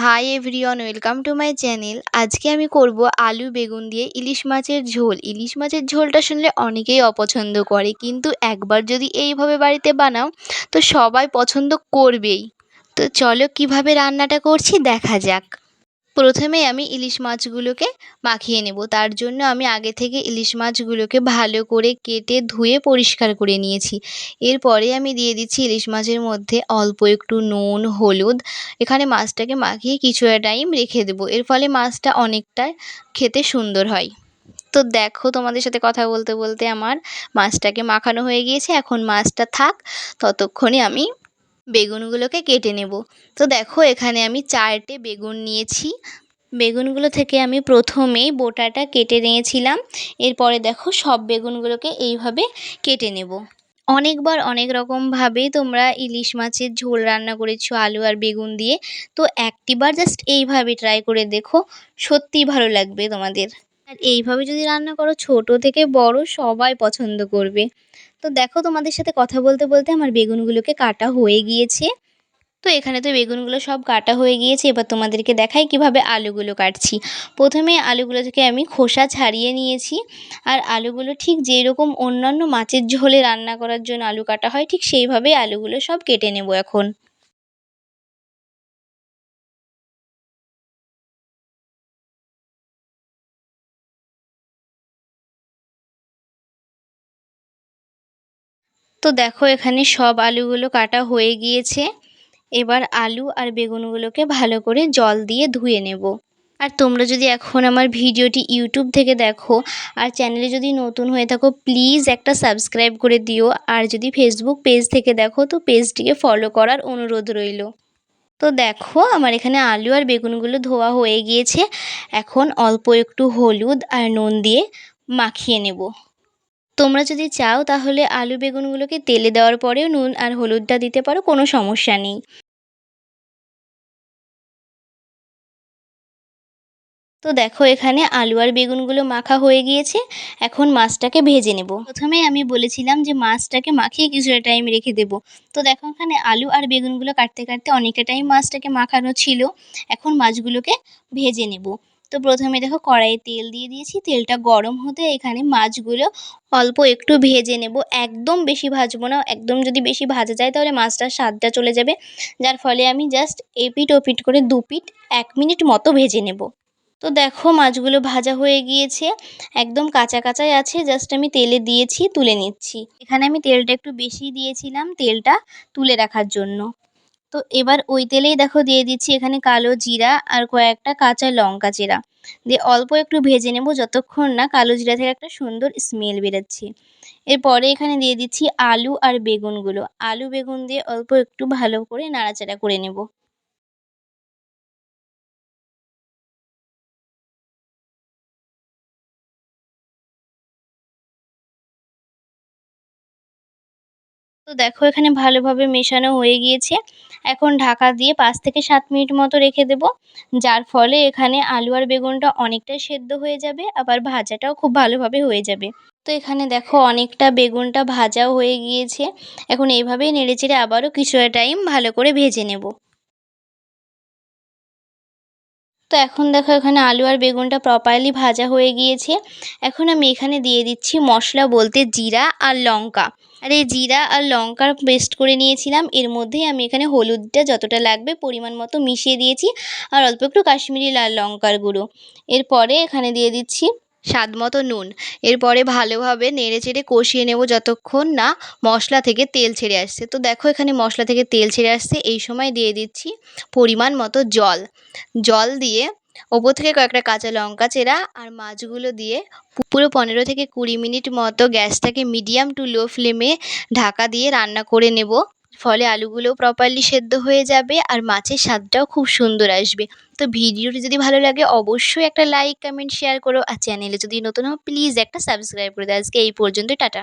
Hi everyone welcome to my channel আজকে আমি করব আলু বেগুন দিয়ে ইলিশ মাছের ঝোল। ইলিশ মাছের ঝোলটা শুনলে অনেকেই অপছন্দ করে, কিন্তু একবার যদি এইভাবে বাড়িতে বানাও, তো সবাই পছন্দ করবেই। তো চলো কীভাবে রান্নাটা করছি দেখা যাক। প্রথমেই আমি ইলিশ মাছগুলোকে মাখিয়ে নেব। তার জন্য আমি আগে থেকে ইলিশ মাছগুলোকে ভালো করে কেটে ধুয়ে পরিষ্কার করে নিয়েছি। এরপরে আমি দিয়ে দিচ্ছি ইলিশ মাছের মধ্যে অল্প একটু নুন, হলুদ। এখানে মাছটাকে মাখিয়ে কিছুটা টাইম রেখে দেবো। এর ফলে মাছটা অনেকটা খেতে সুন্দর হয়। তো দেখো তোমাদের সাথে কথা বলতে বলতে আমার মাছটাকে মাখানো হয়ে গিয়েছে। এখন মাছটা থাক, ততক্ষণে আমি বেগুনগুলোকে কেটে নেব। তো দেখো, এখানে আমি চারটে বেগুন নিয়েছি। বেগুনগুলো থেকে আমি প্রথমেই বোটাটা কেটে নিয়েছিলাম। এরপরে দেখো, সব বেগুনগুলোকে এইভাবে কেটে নেব। অনেকবার অনেক রকমভাবেই তোমরা ইলিশ মাছের ঝোল রান্না করেছ আলু আর বেগুন দিয়ে। তো একটিবার জাস্ট এইভাবে ট্রাই করে দেখো, সত্যিই ভালো লাগবে তোমাদের। আর এইভাবে যদি রান্না করো, ছোট থেকে বড় সবাই পছন্দ করবে। তো দেখো তোমাদের সাথে কথা বলতে বলতে আমার বেগুনগুলোকে কাটা হয়ে গিয়েছে। তো এখানে তো বেগুনগুলো সব কাটা হয়ে গিয়েছে, এবার তোমাদেরকে দেখাই কীভাবে আলুগুলো কাটছি। প্রথমে আলুগুলো থেকে আমি খোসা ছাড়িয়ে নিয়েছি, আর আলুগুলো ঠিক যেরকম অন্যান্য মাছের ঝোলে রান্না করার জন্য আলু কাটা হয়, ঠিক সেইভাবেই আলুগুলো সব কেটে নেব এখন। তো দেখো এখানে সব আলুগুলো কাটা হয়ে গিয়েছে। এবার আলু আর বেগুনগুলোকে ভালো করে জল দিয়ে ধুয়ে নেব। আর তোমরা যদি এখন আমার ভিডিওটি ইউটিউব থেকে দেখো আর চ্যানেলে যদি নতুন হয়ে থাকো, প্লিজ একটা সাবস্ক্রাইব করে দিও। আর যদি ফেসবুক পেজ থেকে দেখো, তো পেজটিকে ফলো করার অনুরোধ রইল। তো দেখো আমার এখানে আলু আর বেগুনগুলো ধোয়া হয়ে গিয়েছে। এখন অল্প একটু হলুদ আর নুন দিয়ে মাখিয়ে নেব। তোমরা যদি চাও তাহলে আলু বেগুনগুলোকে তেলে দেওয়ার পরেও নুন আর হলুদটা দিতে পারো, কোনো সমস্যা নেই। তো দেখো, এখানে আলু আর বেগুনগুলো মাখা হয়ে গিয়েছে, এখন মাছটাকে ভেজে নেব। প্রথমেই আমি বলেছিলাম যে মাছটাকে মাখিয়ে কিছুটা টাইম রেখে দেবো। তো দেখো, এখানে আলু আর বেগুনগুলো কাটতে কাটতে অনেকটা টাইম মাছটাকে মাখানো ছিল, এখন মাছগুলোকে ভেজে নেব। তো প্রথমে দেখো কড়াইয়ে তেল দিয়ে দিয়েছি। তেলটা গরম হতে এখানে মাছগুলো অল্প একটু ভেজে নেব। একদম বেশি ভাজবো না, একদম যদি বেশি ভাজা যায় তাহলে মাছটার স্বাদটা চলে যাবে। যার ফলে আমি জাস্ট এপিট ওপিট করে দু পিট এক মিনিট মতো ভেজে নেব। তো দেখো মাছগুলো ভাজা হয়ে গিয়েছে। একদম কাঁচা কাঁচাই আছে জাস্ট আমি তেলে দিয়েছি, তুলে নিচ্ছি। এখানে আমি তেলটা একটু বেশি দিয়েছিলাম, তেলটা তুলে রাখার জন্য। তো এবার ওই তেলেই দেখো দিয়ে দিচ্ছি এখানে কালো জিরা আর কয়েকটা কাঁচা লঙ্কা জিরা। দিয়ে অল্প একটু ভেজে নেব যতক্ষণ না কালো জিরা থেকে একটা সুন্দর স্মেল বেরোচ্ছে। এরপরে এখানে দিয়ে দিচ্ছি আলু আর বেগুনগুলো। আলু, বেগুন দিয়ে অল্প একটু ভালো করে নাড়াচাড়া করে নেব। তো দেখো, এখানে ভালোভাবে মেশানো হয়ে গিয়েছে। এখন ঢাকা দিয়ে পাঁচ থেকে সাত মিনিট মতো রেখে দেব। যার ফলে এখানে আলু আর বেগুনটা অনেকটাই সেদ্ধ হয়ে যাবে, আবার ভাজাটাও খুব ভালোভাবে হয়ে যাবে। তো এখানে দেখো, অনেকটা বেগুনটা ভাজাও হয়ে গিয়েছে। এখন এইভাবেই নেড়েচেড়ে আবারও কিছুটা টাইম ভালো করে ভেজে নেব। তো এখন দেখো এখানে আলু আর বেগুনটা প্রপারলি ভাজা হয়ে গিয়েছে। এখন আমি এখানে দিয়ে দিচ্ছি মশলা বলতে জিরা আর লঙ্কা। আর এই জিরা আর লঙ্কার পেস্ট করে নিয়েছিলাম, এর মধ্যেই আমি এখানে হলুদটা যতটা লাগবে পরিমাণ মতো মিশিয়ে দিয়েছি। আর অল্প একটু কাশ্মীরি লাল লঙ্কার গুঁড়ো। এরপরে এখানে দিয়ে দিচ্ছি স্বাদ মতো নুন। এরপরে ভালোভাবে নেড়ে চেড়ে কষিয়ে নেব যতক্ষণ না মশলা থেকে তেল ছেড়ে আসছে। তো দেখো এখানে মশলা থেকে তেল ছেড়ে আসছে। এই সময় দিয়ে দিচ্ছি পরিমাণ মতো জল। জল দিয়ে ওপর থেকে কয়েকটা কাঁচা লঙ্কা চেরা আর মাছগুলো দিয়ে পুরো পনেরো থেকে কুড়ি মিনিট মতো গ্যাসটাকে মিডিয়াম টু লো ফ্লেমে ঢাকা দিয়ে রান্না করে নেব। ফলে আলুগুলোও প্রপারলি সেদ্ধ হয়ে যাবে আর মাছের স্বাদটাও খুব সুন্দর আসবে। তো ভিডিওটি যদি ভালো লাগে, অবশ্যই একটা লাইক কমেন্ট শেয়ার করো আর চ্যানেলে যদি নতুন হও প্লিজ একটা সাবস্ক্রাইব করে দাও। আজকে এই পর্যন্ত টাটা।